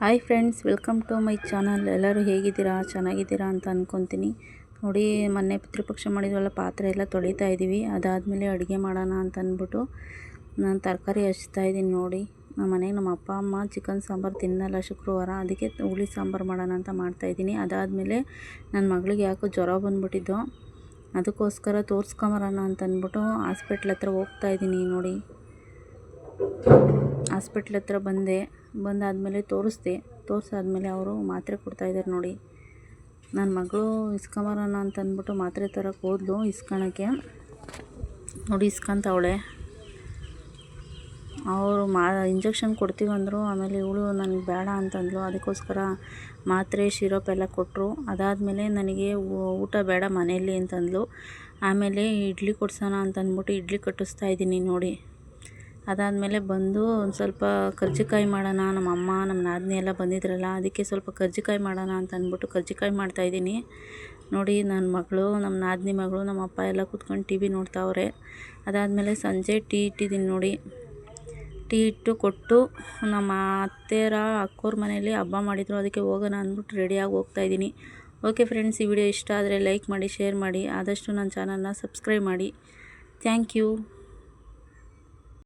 Hi friends welcome to my channel ಎಲ್ಲರೂ ಹೇಗಿದ್ದೀರಾ? ಚೆನ್ನಾಗಿದ್ದೀರಾ ಅಂತ ಅಂದ್ಕೊತೀನಿ ನೋಡಿ, ಮೊನ್ನೆ ಪಿತೃಪಕ್ಷ ಮಾಡಿದ್ವಲ್ಲ ಪಾತ್ರೆ ಎಲ್ಲ ತೊಳಿತಾ ಇದ್ದೀವಿ. ಅದಾದಮೇಲೆ ಅಡುಗೆ ಮಾಡೋಣ ಅಂತ ಅಂದ್ಬಿಟ್ಟು ನಾನು ತರಕಾರಿ ಹಚ್ತಾ ಇದ್ದೀನಿ ನೋಡಿ. ನಮ್ಮ ಮನೆಗೆ ನಮ್ಮ ಅಪ್ಪ, ಅಮ್ಮ ಚಿಕನ್ ಸಾಂಬಾರು ತಿನ್ನಲ್ಲ ಶುಕ್ರವಾರ. ಅದಕ್ಕೆ ಹುಳಿ ಸಾಂಬಾರು ಮಾಡೋಣ ಅಂತ ಮಾಡ್ತಾಯಿದ್ದೀನಿ ಅದಾದಮೇಲೆ ನನ್ನ ಮಗಳಿಗೆ ಯಾಕೋ ಜ್ವರ ಬಂದುಬಿಟ್ಟಿದ್ದು. ಅದಕ್ಕೋಸ್ಕರ ತೋರಿಸ್ಕೊಂಬರೋಣ ಅಂತ ಅಂದ್ಬಿಟ್ಟು ಹಾಸ್ಪಿಟ್ಲ್ ಹತ್ರ ಹೋಗ್ತಾ ಇದ್ದೀನಿ ನೋಡಿ. ಹಾಸ್ಪಿಟ್ಲ್ ಹತ್ರ ಬಂದೆ. ಬಂದಾದಮೇಲೆ ತೋರಿಸ್ದೆ. ತೋರಿಸಾದ್ಮೇಲೆ ಅವರು ಮಾತ್ರೆ ಕೊಡ್ತಾಯಿದ್ದಾರೆ ನೋಡಿ. ನನ್ನ ಮಗಳು ಇಸ್ಕೊಂಬರೋಣ ಅಂತ ಅಂದ್ಬಿಟ್ಟು ಮಾತ್ರೆ ತರಕ್ಕೆ ಹೋದ್ಲು ಇಸ್ಕೊಳಕ್ಕೆ ನೋಡಿ ಇಸ್ಕೊಂತವಳೆ ಅವರು ಮಾ, ಇಂಜೆಕ್ಷನ್ ಕೊಡ್ತೀವಂದರು ಆಮೇಲೆ ಇವಳು ನನಗೆ ಬೇಡ ಅಂತಂದ್ಲು. ಅದಕ್ಕೋಸ್ಕರ ಮಾತ್ರೆ ಶಿರಪ್ ಎಲ್ಲ ಕೊಟ್ಟರು ಅದಾದಮೇಲೆ ನನಗೆ ಊಟ ಬೇಡ ಮನೆಯಲ್ಲಿ ಅಂತಂದ್ಲು. ಆಮೇಲೆ ಇಡ್ಲಿ ಕೊಡ್ಸೋಣ ಅಂತ ಅಂದ್ಬಿಟ್ಟು ಇಡ್ಲಿ ಕಟ್ಟಿಸ್ತಾ ಇದ್ದೀನಿ ನೋಡಿ. ಅದಾದಮೇಲೆ ಬಂದು ಒಂದು ಸ್ವಲ್ಪ ಕರ್ಜಿಕಾಯಿ ಮಾಡೋಣ, ನಮ್ಮ ಅಮ್ಮ, ನಮ್ಮ ನಾದಿನಿ ಎಲ್ಲ ಬಂದಿದ್ರಲ್ಲ, ಅದಕ್ಕೆ ಸ್ವಲ್ಪ ಕರ್ಜಿಕಾಯಿ ಮಾಡೋಣ ಅಂತ ಅಂದ್ಬಿಟ್ಟು ಕರ್ಜಿಕಾಯಿ ಮಾಡ್ತಾಯಿದ್ದೀನಿ ನೋಡಿ ನನ್ನ ಮಗಳು ನಮ್ಮ ನಾದಿನಿ ಮಗಳು, ನಮ್ಮ ಅಪ್ಪ ಎಲ್ಲ ಕೂತ್ಕೊಂಡು ಟಿ ವಿ ನೋಡ್ತಾವ್ರೆ ಅದಾದಮೇಲೆ ಸಂಜೆ ಟೀ ಇಟ್ಟಿದ್ದೀನಿ ನೋಡಿ. ಟೀ ಇಟ್ಟು ಕೊಟ್ಟು ನಮ್ಮ ಅತ್ತೆಯರ ಅಕ್ಕೋರ ಮನೆಯಲ್ಲಿ ಹಬ್ಬ ಮಾಡಿದರು, ಅದಕ್ಕೆ ಹೋಗೋಣ ಅಂದ್ಬಿಟ್ಟು ರೆಡಿಯಾಗಿ ಹೋಗ್ತಾಯಿದ್ದೀನಿ ಓಕೆ ಫ್ರೆಂಡ್ಸ್, ಈ ವಿಡಿಯೋ ಇಷ್ಟ ಆದರೆ ಲೈಕ್ ಮಾಡಿ ಶೇರ್ ಮಾಡಿ, ಆದಷ್ಟು ನನ್ನ ಚಾನಲ್ನ ಸಬ್ಸ್ಕ್ರೈಬ್ ಮಾಡಿ. Thank you